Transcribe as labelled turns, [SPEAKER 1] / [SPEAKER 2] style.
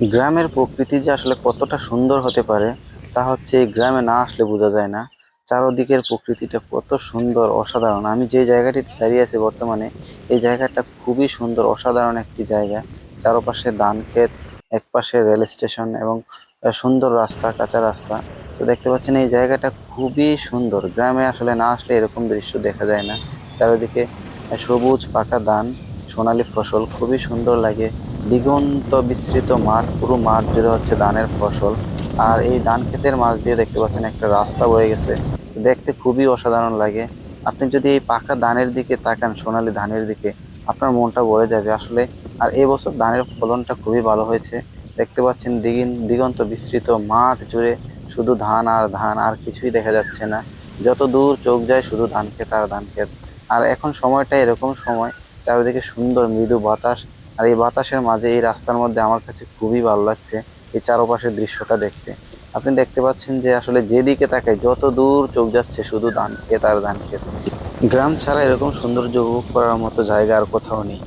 [SPEAKER 1] গ্রামের প্রকৃতি যে আসলে কতটা সুন্দর হতে পারে, তা হচ্ছে এই গ্রামে না আসলে বোঝা যায় না। চারদিকের প্রকৃতিটা কত সুন্দর, অসাধারণ। আমি যে জায়গাটিতে দাঁড়িয়ে আছি বর্তমানে, এই জায়গাটা খুবই সুন্দর, অসাধারণ একটি জায়গা। চারপাশে ধান ক্ষেত এক পাশে রেল স্টেশন এবং সুন্দর রাস্তা, কাঁচা রাস্তা। তো দেখতে পাচ্ছেন এই জায়গাটা খুবই সুন্দর। গ্রামে আসলে না আসলে এরকম দৃশ্য দেখা যায় না। চারিদিকে সবুজ পাকা ধান, সোনালী ফসল, খুবই সুন্দর লাগে। দিগন্ত বিস্তৃত মাঠ, পুরো মাঠ জুড়ে হচ্ছে ধানের ফসল। আর এই ধান ক্ষেতের মাছ দিয়ে দেখতে পাচ্ছেন একটা রাস্তা বয়ে গেছে। দেখতে খুবই অসাধারণ লাগে। আপনি যদি এই পাকা ধানের দিকে তাকান, সোনালী ধানের দিকে, আপনার মনটা ভরে যাবে। আসলে আর এবছর ধানের ফলনটা খুবই ভালো হয়েছে। দেখতে পাচ্ছেন দিগিন, দিগন্ত বিস্তৃত মাঠ জুড়ে শুধু ধান আর ধান, আর কিছুই দেখা যাচ্ছে না। যত দূর চোখ যায় শুধু ধান ক্ষেত আর ধান ক্ষেত। আর এখন সময়টা এরকম সময়, চারিদিকে সুন্দর মৃদু বাতাস আর এই বাতাসের মাঝে, এই রাস্তার মধ্যে আমার কাছে খুবই ভালো লাগছে এই চারপাশের দৃশ্যটা দেখতে। আপনি দেখতে পাচ্ছেন যে আসলে যেদিকে তাকায় যত দূর চোখ যাচ্ছে শুধু ধান ক্ষেত আর ধান ক্ষেত গ্রাম ছাড়া এরকম সৌন্দর্য উপভোগ করার মতো জায়গা আর কোথাও নেই।